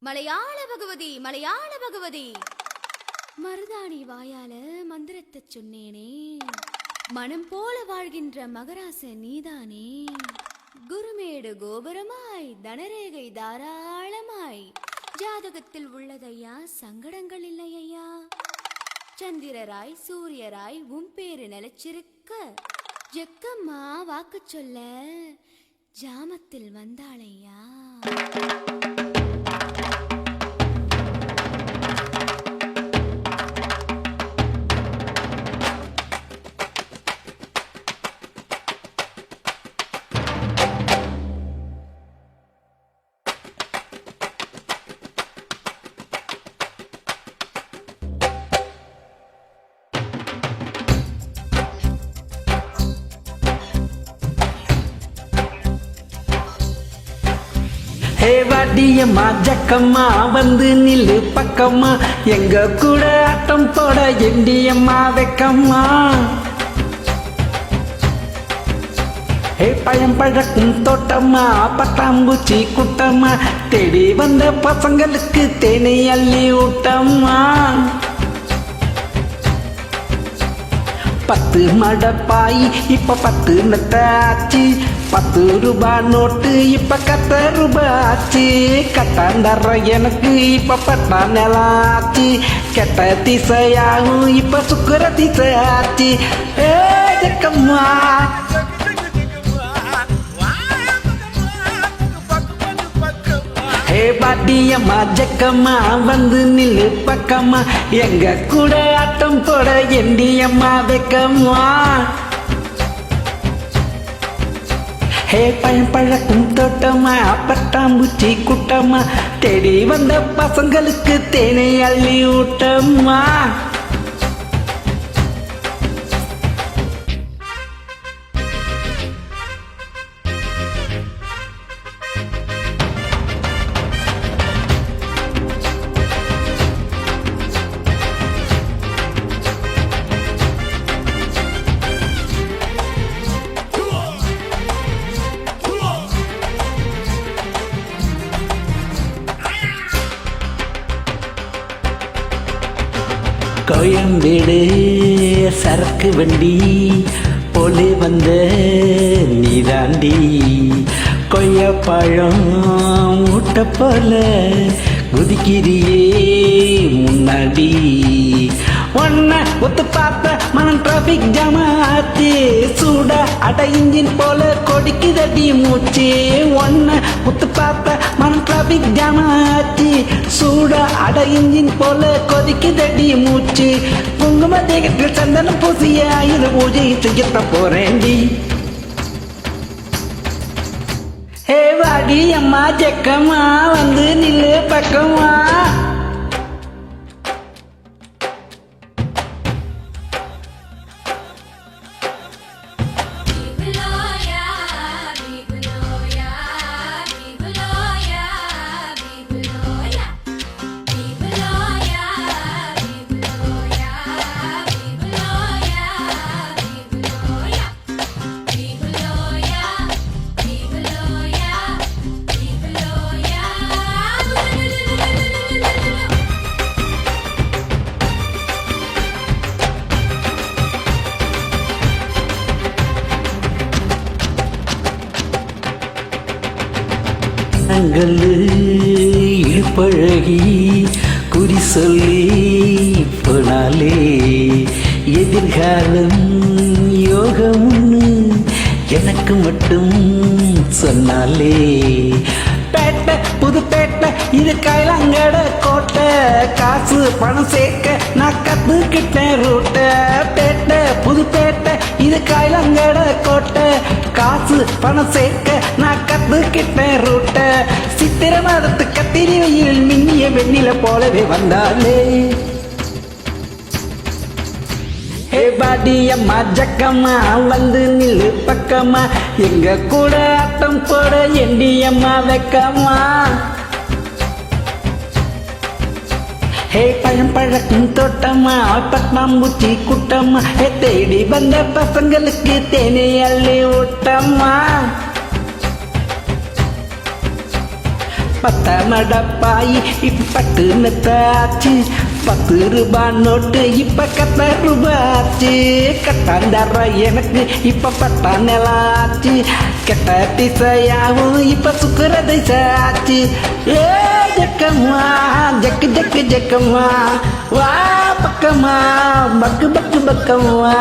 மலையாள பகவதி மலையாள பகவதி. மருதாணி வாயால மந்திரத்தை சொன்னேனே. மனம் போல வாழ்கின்ற மகராச நீதானே. குருமேடு கோபுரமாய் தனரேகை தாராளமாய். ஜாதகத்தில் உள்ளதையா சங்கடங்கள் இல்லையா சந்திரராய் சூரியராய் உன் பேரு நிலைச்சிருக்க. ஜெக்கம்மா வாக்கு சொல்ல. ஜாமத்தில் வந்தாளையா? அடியம்மா ஜக்கம்மா வந்து நில்லு பக்கம்மா. எங்க கூட ஆட்டம் போட எண்டியம்மா வெக்கம்மா. ஹே பயம் பழக்கும் தோட்டம்மா பட்டாம்பூச்சி குட்டம்மா. தேடி வந்த பசங்களுக்கு தேனை அள்ளி ஊட்டம்மா. பத்து மடப்பாய் இப்ப பத்து நெட்டாச்சு. பத்து ரூபா நோட்டு இப்ப கத்த ரூபாச்சு. கட்டாந்தர எனக்கு இப்ப பட்டா நிலாச்சு. கெட்ட திசையாகும் இப்ப சுக்கர திசையாச்சு. ஏ ஜக்கம்மா. ஹே பாட்டியம்மா ஜக்கம்மா வந்து நில்லு பக்கம்மா. எங்க கூட ஆட்டம் போட எண்டியம்மா வெக்கம்மா. ஹே பயம் பழக்கும் தோட்டமா பட்டாம்பூச்சி குட்டம்மா. தேடி வந்த பசங்களுக்கு தேனை அள்ளி ஊட்டம்மா. கோயம்பேடு சரக்கு வண்டி போலே வந்த நீதாண்டி. கொய்யா பழம் ஊட்ட போல குதிக்கிறியே முன்னாடி. ஒன்ன ஒத்து பார்த்த மனம் டிராபிக் ஜாம் ஆச்சு சூட அட இன்ஜின் போல கொடிக்குதடி மூச்சு. ஒன்ன ஒத்து பார்த்த மனம் டிராபிக் ஜாம் ஆச்சு சூட அட இன்ஜின் போல கொதிக்குதடி மூச்சு. குங்கும தேகத்தில் சந்தனம் பூசிய ஆயுத பூஜை செய்யத்த போறேண்டி ஹே வாடி அம்மா ஜக்கம்மா வந்து நில்லு பக்கம்மா. நாங்கள் இழுப்பழகி குறி சொல்லி போனாலே எதிர்காலம் யோகம்னு எனக்கு மட்டும் சொன்னாலே. பேட்டை புது பேட்டை இது கைலாங்கட கோட்டை காசு பணம் சேர்க்க நான் கத்துக்கிட்டேன் ரூட்ட பேட்டை புது இது காயிலங்கட கோட்டை. காசு பணம் சேர்க்க நான் கத்துக்கிட்டேன் ரூட்ட சித்திர மாதத்து கத்திரி வெயில் மின்னிய வெண்ணில போலவே வந்தாலே ஹே பாடி அம்மா ஜக்கம்மா வந்து நில்லு பக்கம்மா. எங்க கூட ஆட்டம் போட எண்டி அம்மா வெக்கம்மா. ஹே பழம் பழக்கும் தோட்டம்மா பட்டாம்பூச்சி குட்டம்மா ஹே தேடி வந்த பசங்களுக்கு தேனி அள்ளி ஓட்டம்மா பத்த மடப்பாய் இப்ப பட்டு மெத்தாச்சு பத்து ரூபா நோட்டு இப்ப கத்த ரூபாச்சு கட்டாந்தர எனக்கு இப்ப பட்டா நிலாச்சு கெட்ட திசையாவும் இப்ப சுக்கர திசாச்சு ஏ ஜக்கம்மா ஜக்கு ஜக்கு ஜக்கம்மா. வா பக்கம்மா பக்கு பக்கு பக்கம்மா.